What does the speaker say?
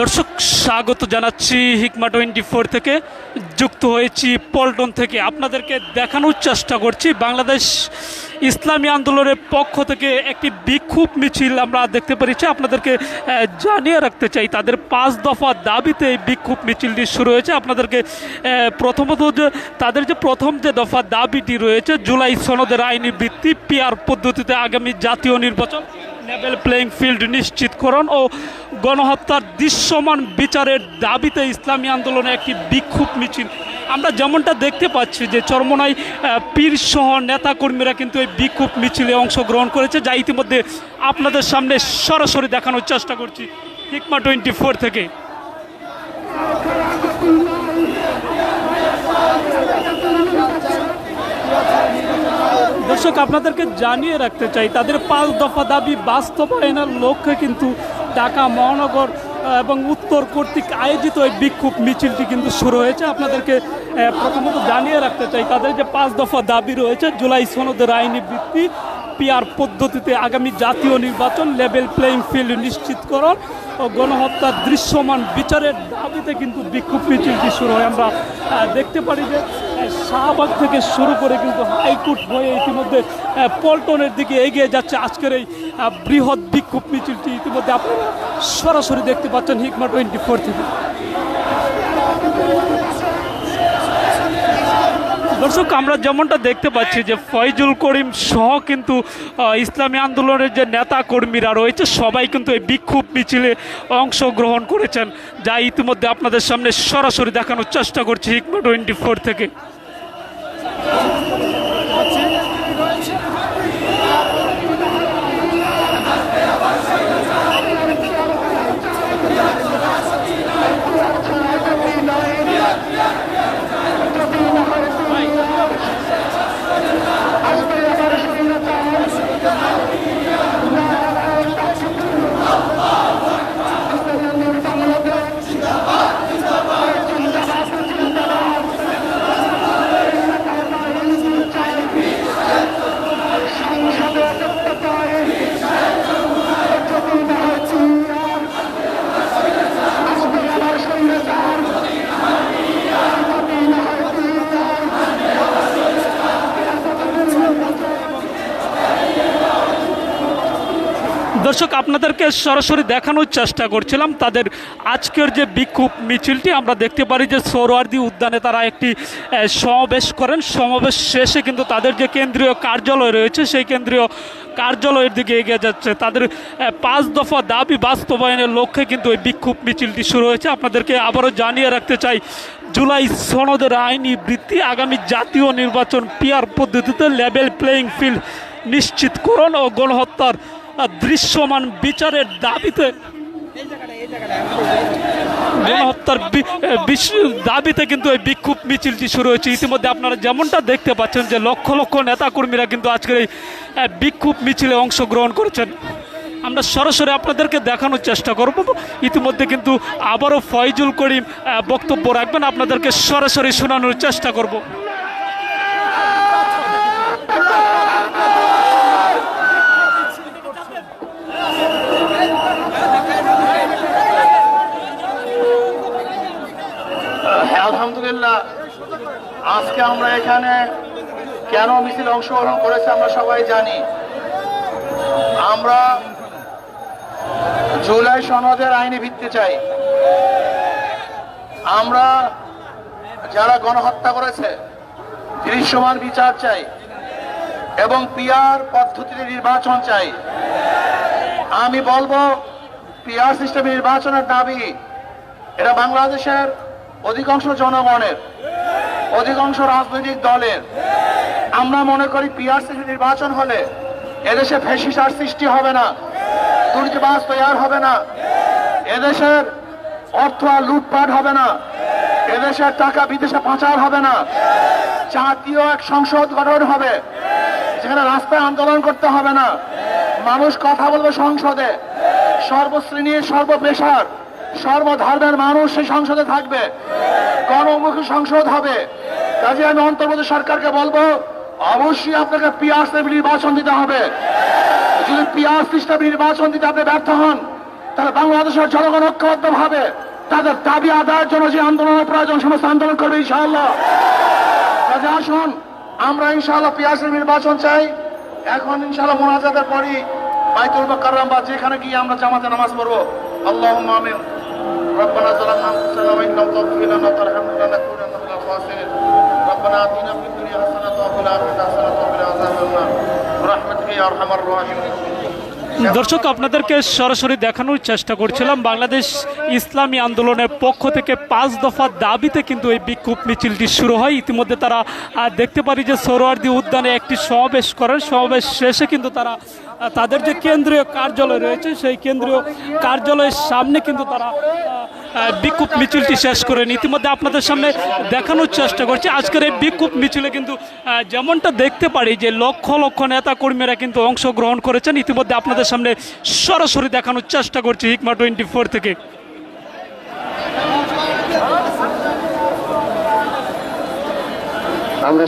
দর্শক, স্বাগত জানাচ্ছি হিকমা টোয়েন্টি ফোর থেকে। যুক্ত হয়েছি পল্টন থেকে। আপনাদেরকে দেখানোর চেষ্টা করছি, বাংলাদেশ ইসলামী আন্দোলনের পক্ষ থেকে একটি বিক্ষোভ মিছিল আমরা দেখতে পেরেছি। আপনাদেরকে জানিয়ে রাখতে চাই, তাদের পাঁচ দফা দাবিতে এই বিক্ষোভ মিছিলটি শুরু হয়েছে। আপনাদেরকে প্রথমত যে, তাদের যে প্রথম যে দফা দাবিটি রয়েছে, জুলাই সনদের আইনি ভিত্তি, পিআর পদ্ধতিতে আগামী জাতীয় নির্বাচন। লেভেল প্লেইং ফিল্ড নিশ্চিতকরণ ও গণহত্যার দৃশ্যমান বিচারের দাবিতে ইসলামী আন্দোলনে একটি বিক্ষোভ মিছিল। আমরা যেমনটা দেখতে পাচ্ছি যে চরমনাই পীর সহ নেতাকর্মীরা কিন্তু এই বিক্ষোভ মিছিলে অংশগ্রহণ করেছে, যা ইতিমধ্যে আপনাদের সামনে সরাসরি দেখানোর চেষ্টা করছি। হিকমা টোয়েন্টি ফোর থেকে। দর্শক, আপনাদেরকে জানিয়ে রাখতে চাই, তাদের পাঁচ দফা দাবি বাস্তবায়নের লক্ষ্যে কিন্তু ঢাকা মহানগর এবং উত্তর কর্তৃক আয়োজিত এই বিক্ষোভ মিছিলটি কিন্তু শুরু হয়েছে। আপনাদেরকে প্রথমত জানিয়ে রাখতে চাই, তাদের যে পাঁচ দফা দাবি রয়েছে, জুলাই সনদের আইনি ভিত্তি, পিআর পদ্ধতিতে আগামী জাতীয় নির্বাচন, লেভেল প্লেইং ফিল্ড নিশ্চিতকরণ গণহত্যার দৃশ্যমান বিচারের দাবিতে কিন্তু বিক্ষোভ মিছিলটি শুরু হয়। আমরা দেখতে পারি যে শাহবাগ থেকে শুরু করে কিন্তু হাইকোর্ট হয়ে ইতিমধ্যে পল্টনের দিকে এগিয়ে যাচ্ছে আজকের এই বৃহৎ বিক্ষোভ মিছিলটি। ইতিমধ্যে আপনারা সরাসরি দেখতে পাচ্ছেন হিকমা টোয়েন্টি ফোর থেকে। দর্শক, আমরা যেমনটা দেখতে পাচ্ছি যে ফয়জুল করিম সহ কিন্তু ইসলামী আন্দোলনের যে নেতা কর্মীরা রয়েছে, সবাই কিন্তু এই বিক্ষোভ মিছিলে অংশগ্রহণ করেছেন। যা ইতিমধ্যে আপনাদের সামনে সরাসরি দেখানোর চেষ্টা করছি হিকমা টোয়েন্টি থেকে। দর্শক, আপনাদেরকে সরাসরি দেখানোর চেষ্টা করছিলাম। তাদের আজকের যে বিক্ষোভ মিছিলটি, আমরা দেখতে পারি যে সোহরাওয়ার্দী উদ্যানে তারা একটি সমাবেশ করেন। সমাবেশ শেষে কিন্তু তাদের যে কেন্দ্রীয় কার্যালয় রয়েছে, সেই কেন্দ্রীয় কার্যালয়ের দিকে এগিয়ে যাচ্ছে। তাদের পাঁচ দফা দাবি বাস্তবায়নের লক্ষ্যে কিন্তু এই বিক্ষোভ মিছিলটি শুরু হয়েছে। আপনাদেরকে আবারও জানিয়ে রাখতে চাই, জুলাই সনদের আইনি বৃত্তি আগামী জাতীয় নির্বাচন পিআর পদ্ধতিতে লেভেল প্লেইং ফিল্ড নিশ্চিতকরণ ও গণহত্যার দৃশ্যমান বিচারের দাবিতে গণহত্যার দাবিতে কিন্তু এই বিক্ষোভ মিছিলটি শুরু হয়েছে। ইতিমধ্যে আপনারা যেমনটা দেখতে পাচ্ছেন যে লক্ষ লক্ষ নেতাকর্মীরা কিন্তু আজকের এই বিক্ষোভ মিছিলে অংশগ্রহণ করেছেন। আমরা সরাসরি আপনাদেরকে দেখানোর চেষ্টা করব। ইতিমধ্যে কিন্তু আবারও ফয়জুল করিম বক্তব্য রাখবেন। আপনাদেরকে সরাসরি শোনানোর চেষ্টা করব। আলহামদুলিল্লাহ, আজকে আমরা এখানে কেন মিছিল অংশগ্রহণ করেছে আমরা সবাই জানি। আমরা জুলাই সনদের আইনি ভিত্তি চাই। আমরা যারা গণহত্যা করেছে, দৃশ্যমান বিচার চাই এবং পিয়ার পদ্ধতিতে নির্বাচন চাই। আমি বলব পিয়ার সিস্টেমে নির্বাচনের দাবি, এটা বাংলাদেশের অধিকাংশ জনগণের, অধিকাংশ রাজনৈতিক দলের। আমরা মনে করি পিআরসি নির্বাচন হলে এদেশে ফেসিসার সৃষ্টি হবে না দুর্নীতিবাজ তৈয়ার হবে না, এদেশের অর্থ আর লুটপাট হবে না, এদেশের টাকা বিদেশে পাচার হবে না, জাতীয় এক সংসদ গঠন হবে, যেখানে রাস্তায় আন্দোলন করতে হবে না। মানুষ কথা বলবে সংসদে, সর্বশ্রেণীর সর্বপেশার সর্বধর্মের মানুষ সেই সংসদে থাকবে। গণমুখী সংসদ হবে। কাজে আমি অন্তর্বর্তী সরকারকে বলব, অবশ্যই আপনাকে পিয়ার নির্বাচন দিতে হবে। যদি পিয়ার সিস্টেম নির্বাচন দিতে আপনি ব্যর্থ হন, তাহলে বাংলাদেশের জনগণ ঐক্যবদ্ধভাবে তাদের দাবি আদায়ের জন্য যে আন্দোলনের প্রয়োজন, সমস্ত আন্দোলন করবে ইনশাআল্লাহ। কাজে আসুন, আমরা ইনশাআল্লাহ পিয়াসের নির্বাচন চাই। এখন ইনশাআল্লাহ মোনাজাতের পরই বাইতুল মুকাররম বা যেখানে গিয়ে আমরা জামাতে নামাজ পড়ব। আল্লাহুম্মা আমিন। ربنا ظلمنا انفسنا وان لم تغفر لنا وترحمنا لنكونن من الخاسرين ربنا اتنا في الدنيا حسنه وفي الاخره حسنه وقنا عذاب النار برحمتك يا ارحم الراحمين দর্শক আপনাদেরকে সরাসরি দেখানোর চেষ্টা করছিলাম বাংলাদেশ ইসলামী আন্দোলনের পক্ষ থেকে পাঁচ দফা দাবিতে কিন্তু এই বিক্ষোভ মিছিলটি শুরু হয়। ইতিমধ্যে তারা দেখতে পারি যে সোহরাওয়ার্দী উদ্যানে একটি সমাবেশ করেন। সমাবেশ শেষে কিন্তু তারা তাদের যে কেন্দ্রীয় কার্যালয় রয়েছে, সেই কেন্দ্রীয় কার্যালয়ের সামনে কিন্তু তারা বিক্ষোভ মিছিলটি শেষ করেন। ইতিমধ্যে আপনাদের সামনে দেখানোর চেষ্টা করছি। আজকের এই বিক্ষোভ মিছিলে কিন্তু যেমনটা দেখতে পারি যে লক্ষ লক্ষ নেতা কর্মীরা কিন্তু অংশগ্রহণ করেছেন। ইতিমধ্যে আপনাদের সামনে সরাসরি দেখানোর চেষ্টা করছি হিকমা টোয়েন্টি ফোর থেকে। আমরা